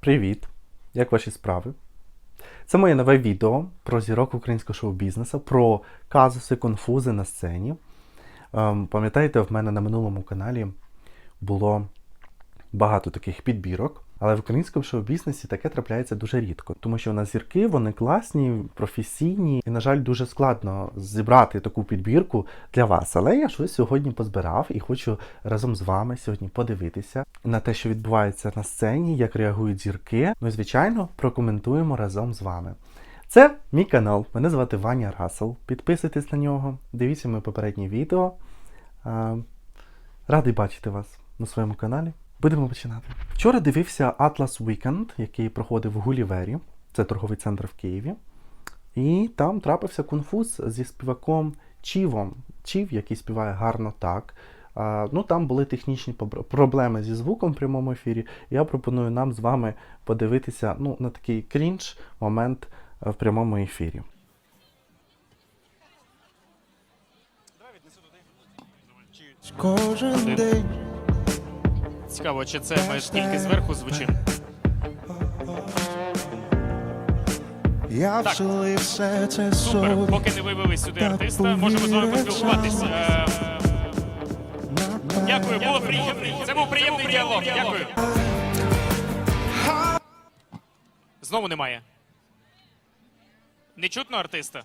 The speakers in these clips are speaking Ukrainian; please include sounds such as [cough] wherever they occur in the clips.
Привіт! Як ваші справи? Це моє нове відео про зірок українського шоу-бізнесу, про казуси, конфузи на сцені. Ем, пам'ятаєте, в мене на минулому каналі було багато таких підбірок, але в українському шоу-бізнесі таке трапляється дуже рідко, тому що у нас зірки, вони класні, професійні, і, на жаль, дуже складно зібрати таку підбірку для вас. Але я щось сьогодні позбирав і хочу разом з вами сьогодні подивитися на те, що відбувається на сцені, як реагують зірки. Ну і звичайно, прокоментуємо разом з вами. Це мій канал. Мене звати Ваня Расел. Підписуйтесь на нього, дивіться моє попереднє відео. Радий бачити вас на своєму каналі. Будемо починати. Вчора дивився Atlas Weekend, який проходив в Гулівері, це торговий центр в Києві. І там трапився конфуз зі співаком Чівом. Чів, який співає гарно так. Ну там були технічні проблеми зі звуком в прямому ефірі. Я пропоную нам з вами подивитися ну, на такий крінж момент е, в прямому ефірі. Кожен день Цікаво, чи це ми тільки зверху звучимо? я все це Супер. Поки не вивели сюди артиста, можемо з вами поспілкуватися. Е, Дякую, було приємно. Це був приємний діалог. Дякую. Знову немає. Не чутно артиста?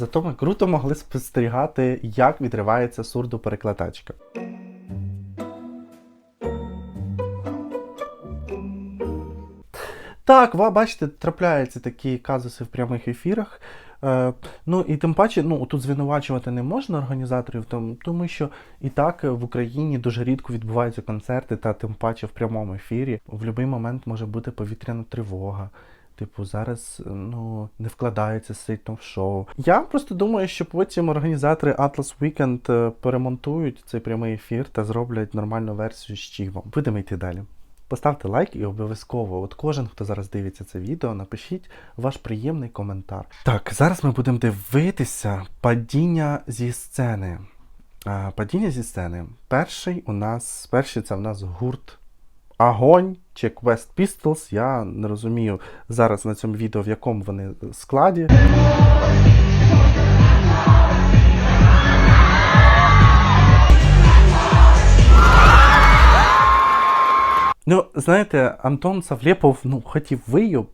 Зато ми круто могли спостерігати, як відривається сурдоперекладачка. Так, ви бачите, трапляються такі казуси в прямих ефірах. Е, ну і тим паче, ну тут звинувачувати не можна організаторів, тому, тому що і так в Україні дуже рідко відбуваються концерти, та тим паче в прямому ефірі. В будь-який момент може бути повітряна тривога. Типу, зараз ну не вкладаються сильно в шоу. Я просто думаю, що потім організатори Atlas Weekend е, перемонтують цей прямий ефір та зроблять нормальну версію з Чівом. Будемо йти далі. Поставте лайк і обов'язково, от кожен, хто зараз дивиться це відео, напишіть ваш приємний коментар. Так, зараз ми будемо дивитися падіння зі сцени. А, падіння зі сцени. Перший у нас, перший це в нас гурт Агонь чи Quest Pistols. Я не розумію зараз на цьому відео, в якому вони складі. Ну, знаєте, Антон Савлєпов, ну, хотів вию,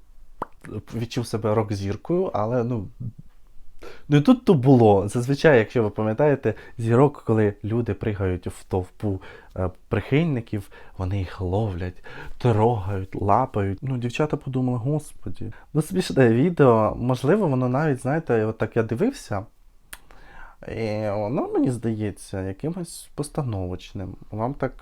відчув себе рок-зіркою, але ну. Ну і тут то було. Зазвичай, якщо ви пам'ятаєте, зірок, коли люди пригають в товпу е, прихильників, вони їх ловлять, трогають, лапають. Ну, дівчата подумали, господі. Ну, смішне відео, можливо, воно навіть, знаєте, от так я дивився. І воно, мені здається, якимось постановочним. Вам так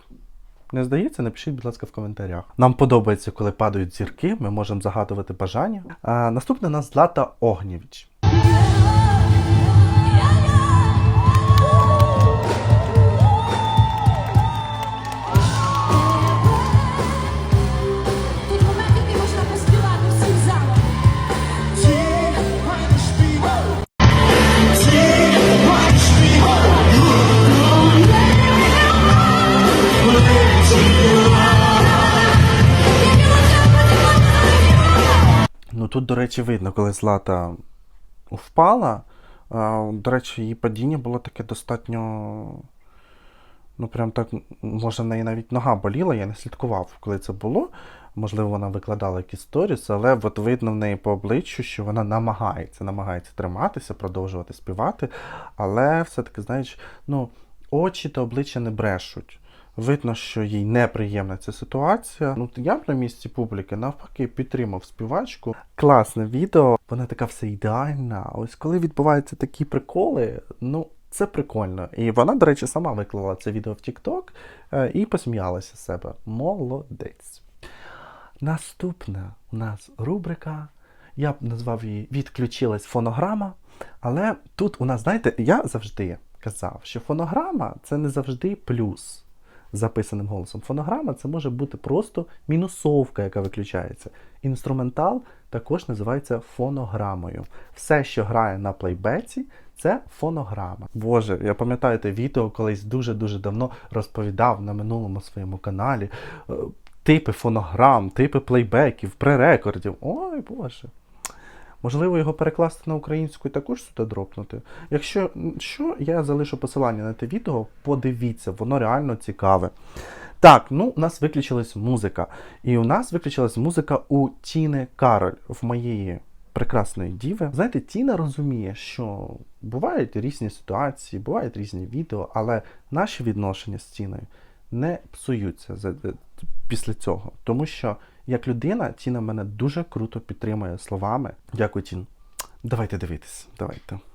не здається? Напишіть, будь ласка, в коментарях. Нам подобається, коли падають зірки, ми можемо загадувати бажання. А, наступна у нас Злата Огнєвіч. Тут, до речі, видно, коли Злата впала. До речі, її падіння було таке достатньо. Ну, прям так, може, в неї навіть нога боліла, я не слідкував, коли це було. Можливо, вона викладала якісь сторіс, але от видно в неї по обличчю, що вона намагається, намагається триматися, продовжувати співати. Але все-таки, знаєш, ну, очі та обличчя не брешуть. Видно, що їй неприємна ця ситуація. Ну, я б на місці публіки навпаки підтримав співачку. Класне відео, вона така все ідеальна. Ось коли відбуваються такі приколи, ну. Це прикольно. І вона, до речі, сама виклала це відео в TikTok е, і посміялася з себе. Молодець. Наступна у нас рубрика. Я б назвав її Відключилась фонограма. Але тут у нас, знаєте, я завжди казав, що фонограма це не завжди плюс. Записаним голосом. Фонограма це може бути просто мінусовка, яка виключається. Інструментал також називається фонограмою. Все, що грає на плейбеці, це фонограма. Боже, я пам'ятаю те відео, колись дуже-дуже давно розповідав на минулому своєму каналі. е, Типи фонограм, типи плейбеків, пререкордів. Ой Боже. Можливо, його перекласти на українську і також сюди дропнути. Якщо що, я залишу посилання на те відео, подивіться, воно реально цікаве. Так, ну у нас виключилась музика. І у нас виключилась музика у Тіни Кароль в моєї прекрасної діви. Знаєте, Тіна розуміє, що бувають різні ситуації, бувають різні відео, але наші відношення з Тіною не псуються після цього. Тому що як людина, Тіна мене дуже круто підтримує словами. Дякую, Тін. Давайте дивитись. Давайте.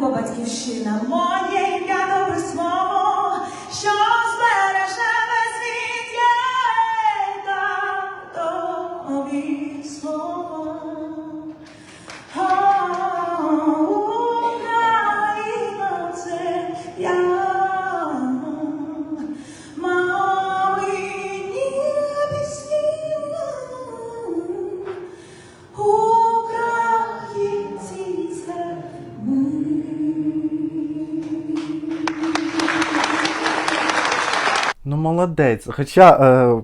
Люба батьківщина. Ну, молодець. Хоча е,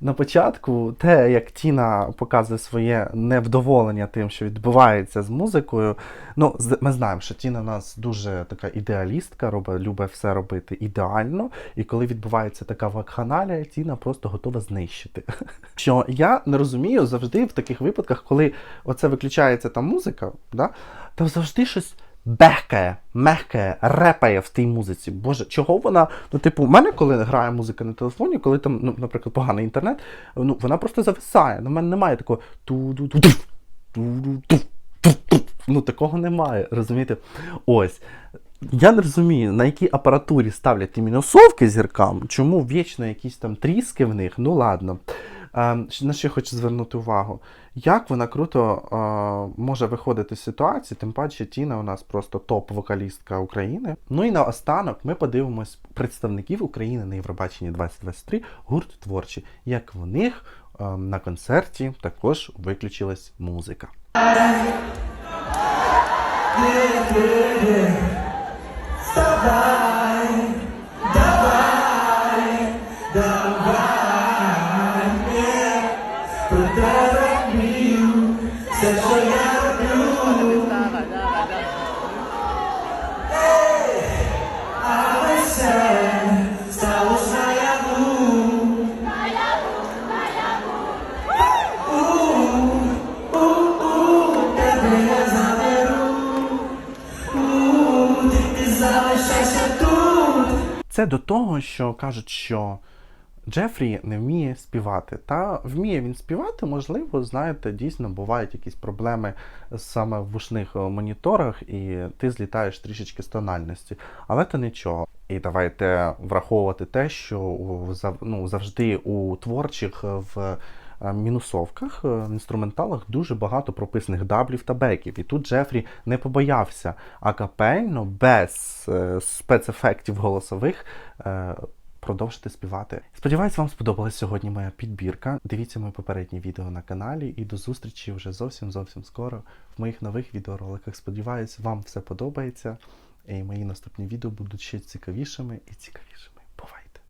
на початку те, як Тіна показує своє невдоволення тим, що відбувається з музикою. Ну, ми знаємо, що Тіна у нас дуже така ідеалістка, робить, любить все робити ідеально. І коли відбувається така вакханалія, Тіна просто готова знищити. [laughs] Що я не розумію завжди в таких випадках, коли оце виключається та музика, да, там завжди щось бехкає, мехкає, репає в тій музиці. Боже, чого вона? Ну, типу, в мене, коли грає музика на телефоні, коли там, ну, наприклад, поганий інтернет, ну, вона просто зависає. Ну, в мене немає такого ту-ду-ду-ду, ту-ду-ду, ту-ду. Ну, такого немає, розумієте? Ось. Я не розумію, на якій апаратурі ставлять ті мінусовки зіркам, чому вічно якісь там тріски в них, ну ладно. Щ- на що я хочу звернути увагу? Як вона круто е, може виходити з ситуації, тим паче Тіна у нас просто топ-вокалістка України. Ну і наостанок ми подивимось представників України на Євробаченні 2023 гурт творчі, як в них ем, на концерті також виключилась музика. Це до того, що кажуть, що Джефрі не вміє співати. Та вміє він співати, можливо, знаєте, дійсно бувають якісь проблеми саме в вушних е, моніторах, і ти злітаєш трішечки з тональності. Але це нічого. І давайте враховувати те, що ну, завжди у творчих е, в мінусовках, е, в інструменталах дуже багато прописаних даблів та беків. І тут Джефрі не побоявся акапельно, без е, спецефектів голосових. е, Продовжити співати. Сподіваюсь, вам сподобалась сьогодні моя підбірка. Дивіться мої попередні відео на каналі і до зустрічі вже зовсім зовсім скоро в моїх нових відеороликах. Сподіваюсь, вам все подобається, і мої наступні відео будуть ще цікавішими і цікавішими.